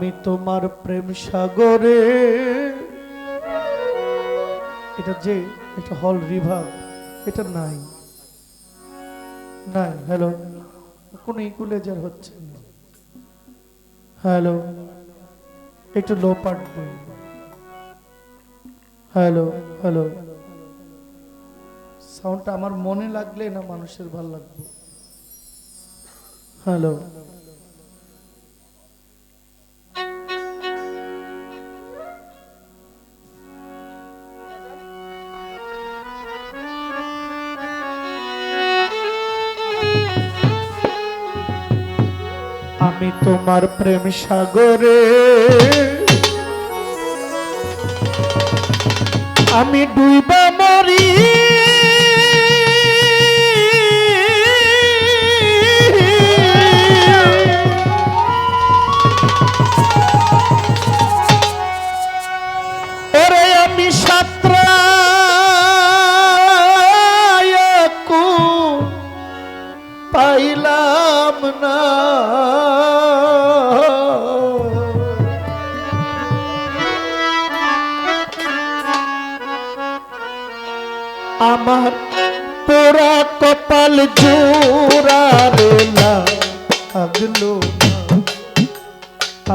আমি তোমার প্রেম সাগরে। এটা যে, এটা হল রিভার, এটা নাই। নাই, হ্যালো, কোন ইকুলেজার হচ্ছে হ্যালো, একটু লো পার্ট হ্যালো হ্যালো। সাউন্ডটা আমার মনে লাগলে না মানুষের ভালো লাগবে। হ্যালো। তোমার প্রেম সাগরে। আমি ডুইবা আমার পোড়া কপাল জোড়া রেলা আগলো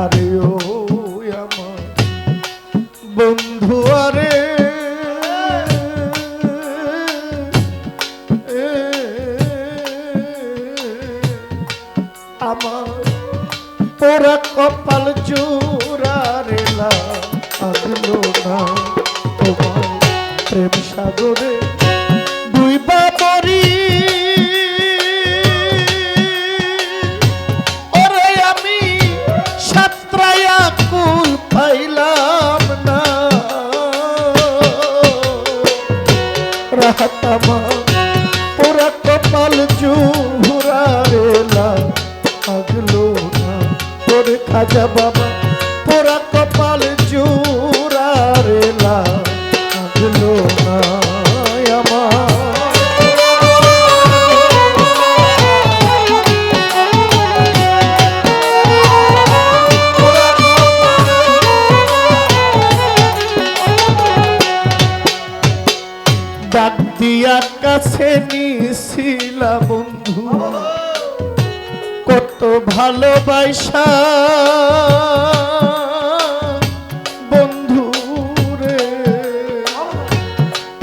আরে ও আমার বন্ধু, আরে। আমার পোড়া কপাল জোড়া রেলা আগলো না। তোমার প্রেম সাগরে কপাল ডাক দিয়া কাছে নিছিলা বন্ধু। কত ভালোবাসা। বন্ধু রে,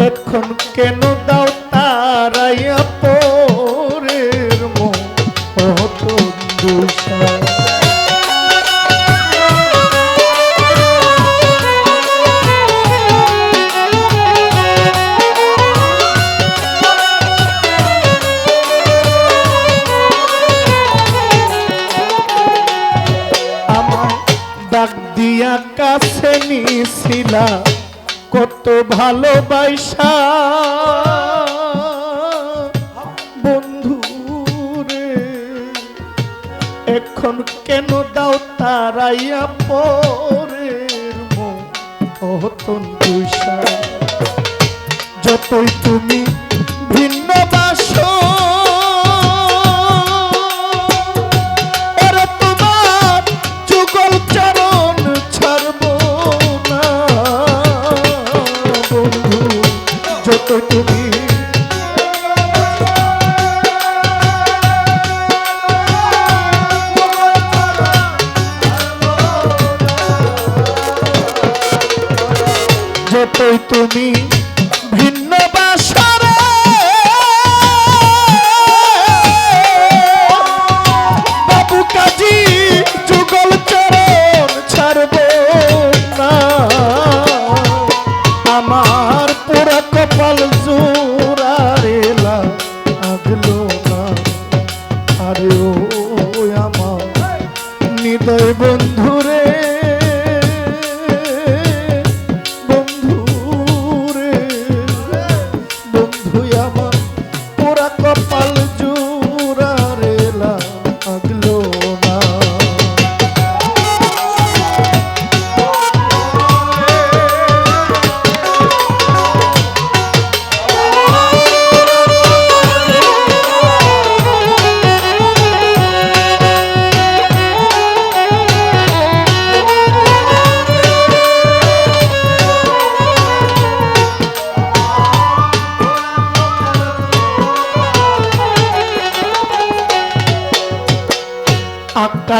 এখন কেন দাও তারাইয়া পরের মন? তো দুষা ভালোবাসা। বন্ধু রে এখন কেন দাও তারাইয়া পরের মতন যতই তুমি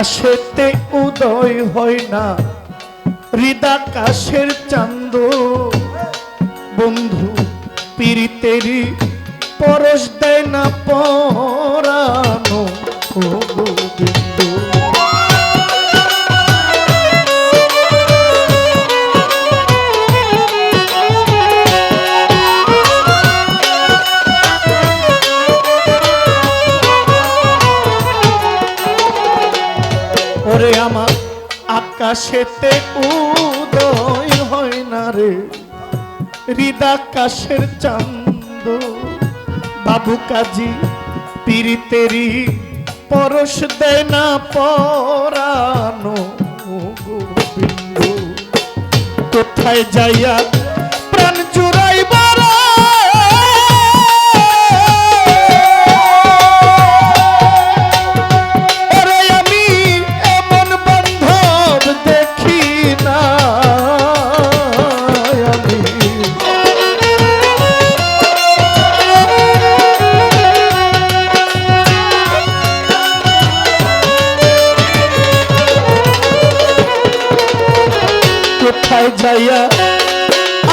আকাশেতে উদয় হয় না। হৃদাকাশের চান্দ বন্ধু পীড়িতেরই পরশ দেয় না পরানো আকাশেতে উদয় হয় না রে। হৃদাকাশের চান্দ। বাবু কাজী পিরিতেরি পরশ দেয় না পরানো কোথায় যাইয়া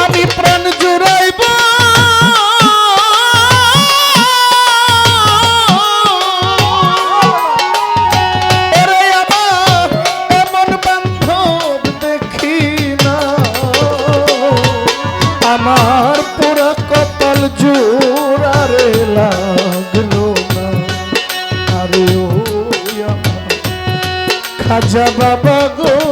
আমি প্রাণ জুড়াইব। আমার পুরা কপাল জোড়ারে লাগল না। আরে ও খাজা বাবা গো।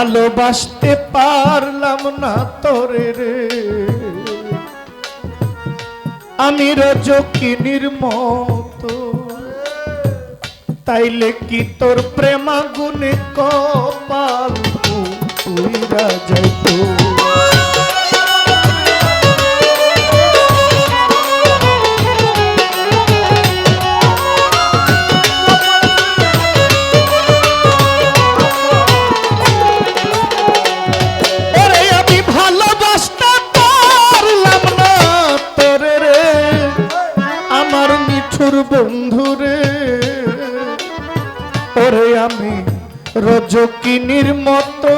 ভালোবাসতে পারলাম না তোরে রে। আমি রজকিনীর মতো। তাইলে কি তোর প্রেমাগুনে কপাল তুই রাজাই ওরে রজকিনীর মতো।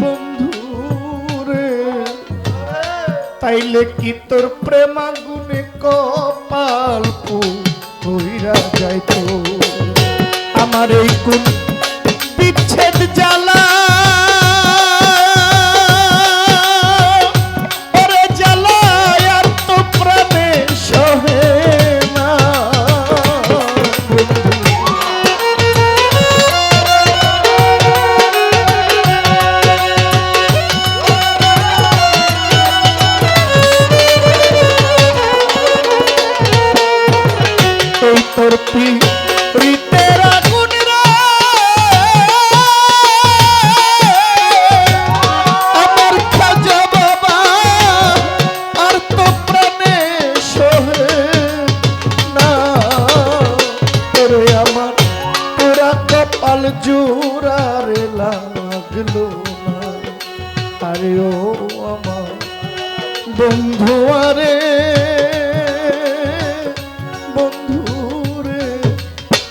বন্ধুরে, তাইলে কি তোর প্রেমাগুনে কপাল হইরা যাইতো? আমার এই কোন বিচ্ছেদ জ্বালা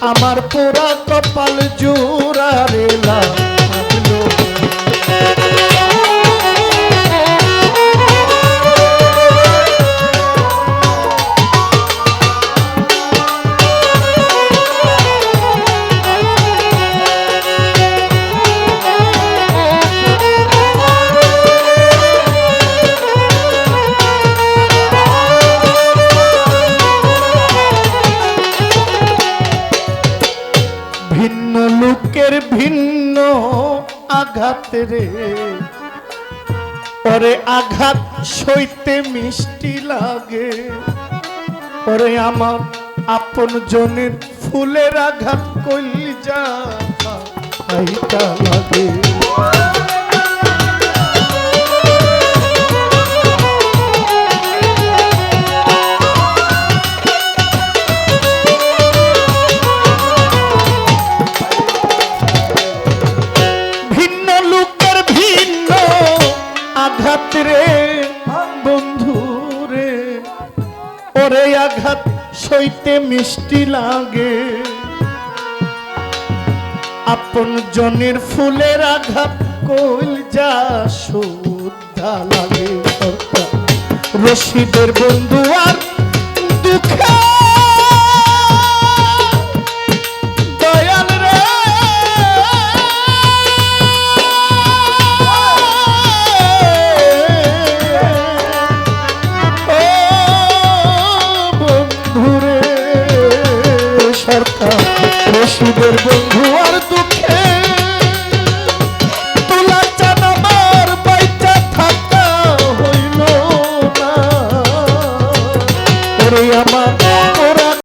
আমার পুরা কপাল জোড়া রে আঘাত রে। পরে আঘাত সইতে মিষ্টি লাগে। পরে আমার আপন জনের ফুলের আঘাত কইল যা ওরে আঘাত, সইতে মিষ্টি লাগে। আপন জনের ফুলের আঘাত, কইল যা শুদ্ধা লাগে। রশিদের বন্ধু আর দুঃখে রশিদের বন্ধু